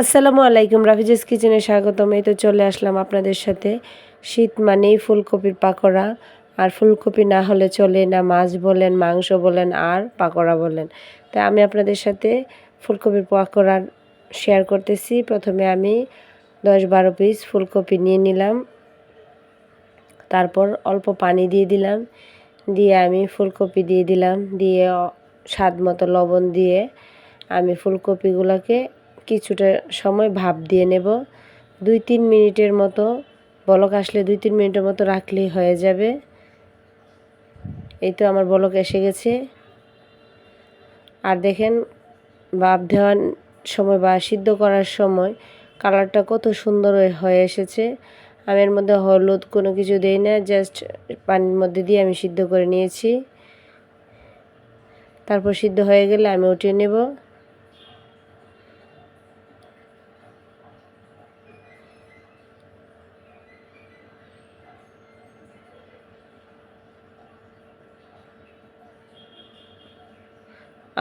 আসসালামু আলাইকুম, রাফিজেস কিচেনে স্বাগতম। এই তো চলে আসলাম আপনাদের সাথে। শীত মানেই ফুলকপির পাকোড়া, আর ফুলকপি না হলে চলে না মাছ বলেন, মাংস বলেন, আর পাকোড়া বলেন। তাই আমি আপনাদের সাথে ফুলকপির পাকোড়া শেয়ার করতেছি। প্রথমে আমি দশ বারো পিস ফুলকপি নিয়ে নিলাম। তারপর অল্প পানি দিয়ে দিলাম। দিয়ে আমি ফুলকপি দিয়ে দিলাম। দিয়ে স্বাদ মতো লবণ দিয়ে আমি ফুলকপিগুলোকে কিছুটা সময় ভাপ দিয়ে নেব। দুই তিন মিনিটের মতো, বলক আসলে দুই তিন মিনিটের মতো রাখলেই হয়ে যাবে। এই তো আমার বলক এসে গেছে। আর দেখেন ভাপ দেওয়ার সময় বা সিদ্ধ করার সময় কালারটা কত সুন্দর হয়ে এসেছে। আমি এর মধ্যে হলুদ কোনো কিছু দিই না, জাস্ট পানির মধ্যে দিয়ে আমি সিদ্ধ করে নিয়েছি। তারপর সিদ্ধ হয়ে গেলে আমি উঠিয়ে নেব।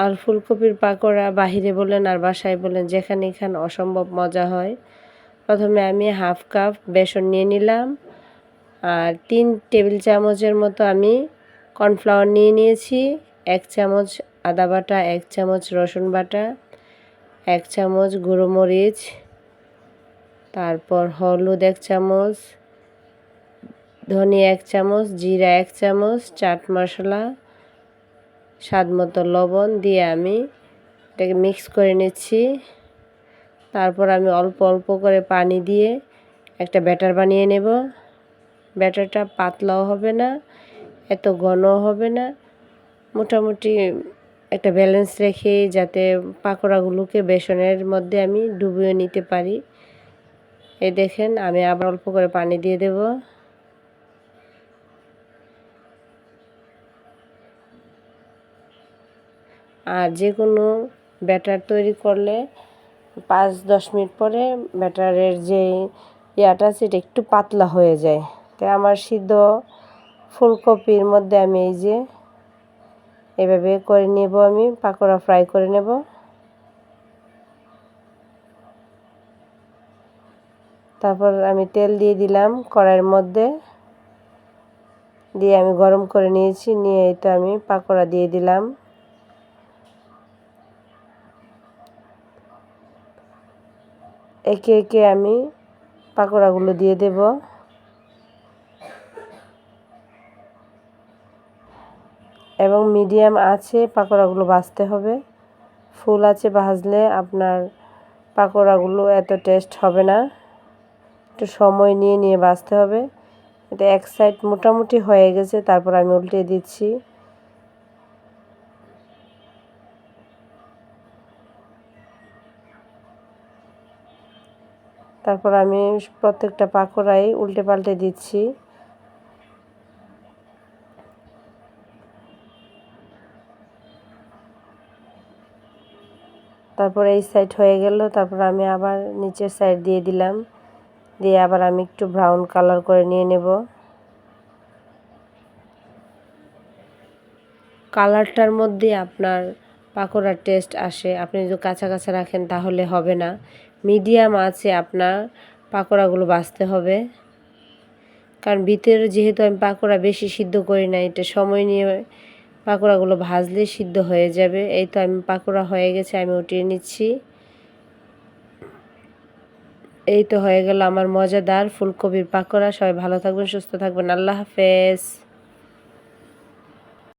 আর ফুলকপির পাকোড়া বাহিরে বলেন আর বাসায় বলেন, যেখানে খান অসম্ভব মজা হয়। প্রথমে আমি হাফ কাপ বেসন নিয়ে নিলাম, আর তিন টেবিল চামচের মতো আমি কর্নফ্লাওয়ার নিয়ে নিয়েছি, এক চামচ আদা বাটা, এক চামচ রসুন বাটা, এক চামচ গুঁড়ো মরিচ, তারপর হলুদ এক চামচ, ধনে এক চামচ, জিরা এক চামচ, চাট মশলা স্বাদ মতো লবণ দিয়ে আমি এটাকে মিক্স করে নিচ্ছি। তারপর আমি অল্প অল্প করে পানি দিয়ে একটা ব্যাটার বানিয়ে নেব। ব্যাটারটা পাতলাও হবে না, এত ঘনও হবে না। মোটামুটি একটা ব্যালেন্স রেখে যাতে পাকোড়াগুলোকে বেসনের মধ্যে আমি ডুবিয়ে নিতে পারি। এই দেখেন, আমি আবার অল্প করে পানি দিয়ে দেবো। আর যে কোনো ব্যাটার তৈরি করলে পাঁচ, দশ মিনিট পরে ব্যাটারের যে ইয়াটা আছে, এটা একটু পাতলা হয়ে যায়। তাই আমার সিদ্ধ ফুলকপির মধ্যে আমি এই যে এভাবে করে নেব আমি, পাকোড়া ফ্রাই করে নেব। তারপর আমি তেল দিয়ে দিলাম কড়াইয়ের মধ্যে। দিয়ে আমি গরম করে নিয়েছি, নিয়ে তো আমি পাকোড়া দিয়ে দিলাম। একে একে আমি পাকোড়াগুলো দিয়ে দেব। এবং মিডিয়াম আছে পাকোড়াগুলো ভাজতে হবে। ফুল আছে ভাজলে আপনার পাকোড়াগুলো এত টেস্ট হবে না। একটু সময় নিয়ে নিয়ে ভাজতে হবে। এটা এক সাইড মোটামুটি হয়ে গেছে, তারপর আমি উল্টে দিচ্ছি। তারপর আমি প্রত্যেকটা পাকোড়াই উল্টে পাল্টে দিচ্ছি। তারপর এই সাইড হয়ে গেল, তারপর আমি আবার নিচের সাইড দিয়ে দিলাম। দিয়ে আবার আমি একটু ব্রাউন কালার করে নিয়ে নেব। কালারটার মধ্যে আপনার পাকোড়ার টেস্ট আসে। আপনি যদি কাঁচা রাখেন তাহলে হবে না। মিডিয়াম আছে আপনার, পাকোড়াগুলো বাছতে হবে। কারণ ভিতরে যেহেতু আমি পাকোড়া বেশি সিদ্ধ করি না, এটা সময় নিয়ে পাকোড়াগুলো ভাজলে সিদ্ধ হয়ে যাবে। এই তো আমি পাকোড়া হয়ে গেছে, আমি উঠিয়ে নিচ্ছি। এই তো হয়ে গেল আমার মজাদার ফুলকপির পাকোড়া। সবাই ভালো থাকবেন, সুস্থ থাকবেন। আল্লাহ হাফেজ।